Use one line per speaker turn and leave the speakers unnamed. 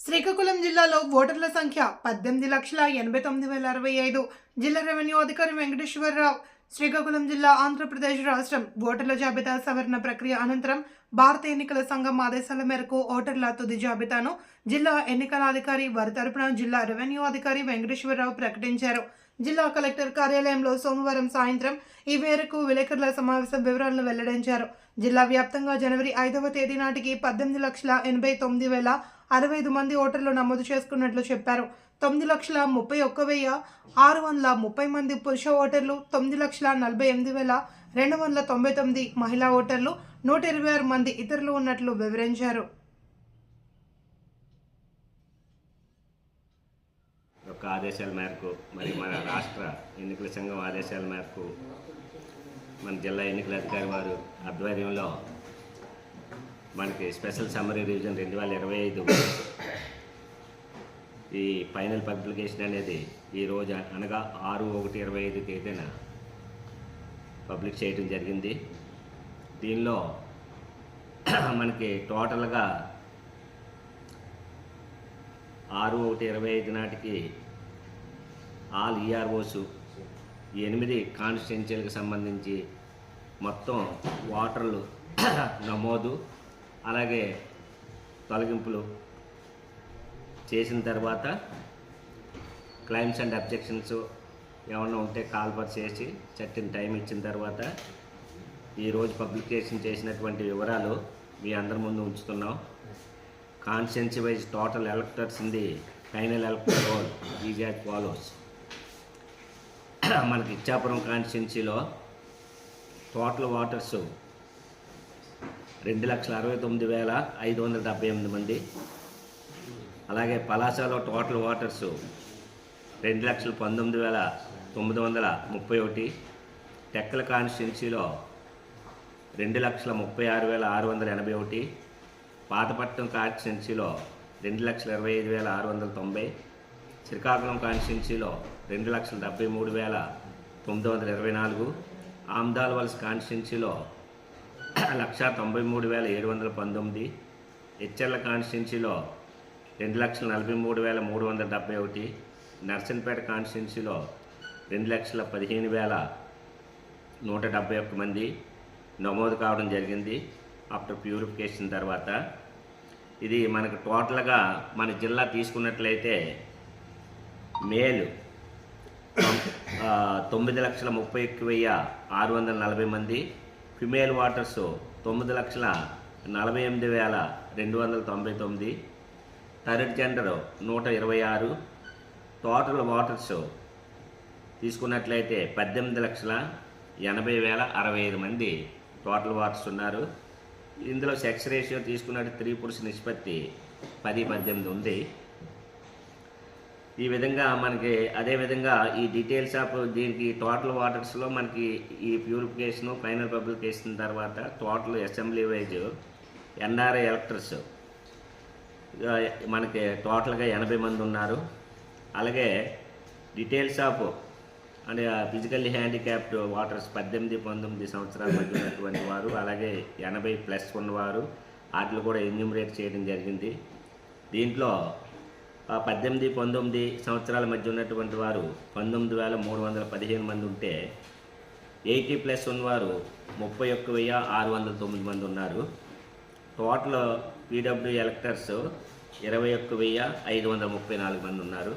శ్రీకాకుళం జిల్లాలో ఓటర్ల సంఖ్య పద్దెనిమిది లక్షల ఎనభై తొమ్మిది వేల అరవై ఐదు. జిల్లా రెవెన్యూ అధికారి వెంకటేశ్వరరావు శ్రీకాకుళం జిల్లా ఆంధ్రప్రదేశ్ రాష్ట్రం ఓటర్ల జాబితా సవరణ ప్రక్రియ అనంతరం భారత ఎన్నికల సంఘం ఆదేశాల మేరకు ఓటర్ల తుది జాబితాను జిల్లా ఎన్నికల అధికారి వారి తరపున జిల్లా రెవెన్యూ అధికారి వెంకటేశ్వరరావు ప్రకటించారు. జిల్లా కలెక్టర్ కార్యాలయంలో సోమవారం సాయంత్రం ఈ మేరకు విలేకరుల సమావేశం వివరాలను వెల్లడించారు. జిల్లా వ్యాప్తంగా జనవరి ఐదవ తేదీ నాటికి పద్దెనిమిది లక్షల ఎనభై తొమ్మిది వేల అరవై ఐదు మంది ఓటర్లు నమోదు చేసుకున్నట్లు చెప్పారు. తొమ్మిది లక్షల ముప్పై ఒక్క వెయ్యి ఆరు వందల ముప్పై మంది పురుష ఓటర్లు తొమ్మిది లక్షల నలభై ఎనిమిది వేల రెండు వందల తొంభై తొమ్మిది మహిళా ఓటర్లు నూట ఇరవై ఆరు మంది ఇతరులు ఉన్నట్లు వివరించారు.
యొక్క ఆదేశాల మేరకు మరి మన రాష్ట్ర ఎన్నికల సంఘం ఆదేశాల మేరకు మన జిల్లా ఎన్నికల అధికారి వారు ఆధ్వర్యంలో మనకి స్పెషల్ సమ్మరీ రివిజన్ రెండు వేల ఇరవై ఐదు. ఈ ఫైనల్ పబ్లికేషన్ అనేది ఈ రోజు అనగా ఆరు ఒకటి ఇరవై ఐదు తేదీన పబ్లిక్ చేయడం జరిగింది. దీనిలో మనకి టోటల్గా ఆరు ఒకటి ఇరవై ఐదు నాటికి ఆల్ ఈఆర్ఓస్ ఎనిమిది కాన్స్టిట్యున్సీలకు సంబంధించి మొత్తం ఓటర్లు నమోదు. అలాగే తొలగింపులు చేసిన తర్వాత క్లైమ్స్ అండ్ అబ్జెక్షన్స్ ఏమన్నా ఉంటే కాల్పర్ చేసి చట్టిన టైం ఇచ్చిన తర్వాత ఈరోజు పబ్లికేషన్ చేసినటువంటి వివరాలు మీ అందరి ముందు ఉంచుతున్నాం. Constituency wise total electors in the final elector roll is as follows మనకి ఇచ్చాపురం కాన్స్టిట్యున్సీలో టోటల్ వాటర్స్ రెండు లక్షల అరవై తొమ్మిది వేల ఐదు వందల డెబ్బై ఎనిమిది మంది. అలాగే పలాసలో టోటల్ ఓటర్స్ రెండు లక్షల పంతొమ్మిది వేల తొమ్మిది వందల ముప్పై ఒకటి. టెక్కల కాన్స్టిట్యున్సీలో రెండు లక్షల ముప్పై ఆరు వేల ఆరు వందల ఎనభై ఒకటి. పాతపట్నం కాన్స్టిట్యున్సీలో రెండు లక్షల ఇరవై ఐదు వేల ఆరు వందల తొంభై. శ్రీకాకుళం కాన్స్టిట్యున్సీలో రెండు లక్షల డెబ్బై మూడు వేల తొమ్మిది వందల ఇరవై నాలుగు. ఆమ్దాల్ వలస కాన్స్టిట్యున్సీలో లక్ష తొంభై మూడు వేల ఏడు వందల పంతొమ్మిది. హెచ్ఎల్ కాన్స్టిట్యున్సీలో రెండు లక్షల నలభై మూడు వేల మూడు వందల డెబ్బై ఒకటి. నర్సన్పేట కాన్స్టిట్యున్సీలో రెండు లక్షల పదిహేను వేల నూట డెబ్బై ఒక్క మంది నమోదు కావడం జరిగింది ఆఫ్టర్ ప్యూరిఫికేషన్ తర్వాత. ఇది మనకు టోటల్గా మన జిల్లా తీసుకున్నట్లయితే మేలు తొమ్మిది లక్షల ముప్పై ఒక్క వెయ్యి ఆరు వందల నలభై మంది. ఫిమేల్ వాటర్స్ తొమ్మిది లక్షల నలభై ఎనిమిది వేల రెండు వందల తొంభై తొమ్మిది థర్డ్ జెండర్ నూట ఇరవై ఆరు టోటల్ వాటర్స్ తీసుకున్నట్లయితే పద్దెనిమిది లక్షల ఎనభై వేల అరవై ఐదు మంది టోటల్ వాటర్స్ ఉన్నారు. ఇందులో సెక్స్ రేషియో తీసుకున్నట్టు త్రీ పురుష నిష్పత్తి పది పద్దెనిమిది ఉంది. ఈ విధంగా మనకి అదే విధంగా ఈ డీటెయిల్స్ ఆఫ్ దీనికి టోటల్ వాటర్స్లో మనకి ఈ ప్యూరిఫికేషన్ ఫైనల్ పబ్లికేషన్ తర్వాత total assembly wise NRI electors మనకి టోటల్గా ఎనభై మంది ఉన్నారు. అలాగే డీటెయిల్స్ ఆఫ్ అంటే ఫిజికల్లీ హ్యాండిక్యాప్డ్ వాటర్స్ పద్దెనిమిది పంతొమ్మిది సంవత్సరాల మధ్య ఉన్నటువంటి వారు అలాగే ఎనభై ప్లస్ ఉన్నవారు వాటిని కూడా ఎన్యూమరేట్ చేయడం జరిగింది. దీంట్లో పద్దెనిమిది పంతొమ్మిది సంవత్సరాల మధ్య ఉన్నటువంటి వారు పంతొమ్మిది వేల మూడు వందల పదిహేను మంది ఉంటే ఎయిటీ ప్లస్ ఉన్నవారు ముప్పై ఒక్క వెయ్యి ఆరు వందల తొమ్మిది మంది ఉన్నారు. టోటల్ పీడబ్ల్యూ ఎలక్టర్స్ ఇరవై ఒక్క వెయ్యి ఐదు వందల ముప్పై నాలుగు మంది ఉన్నారు.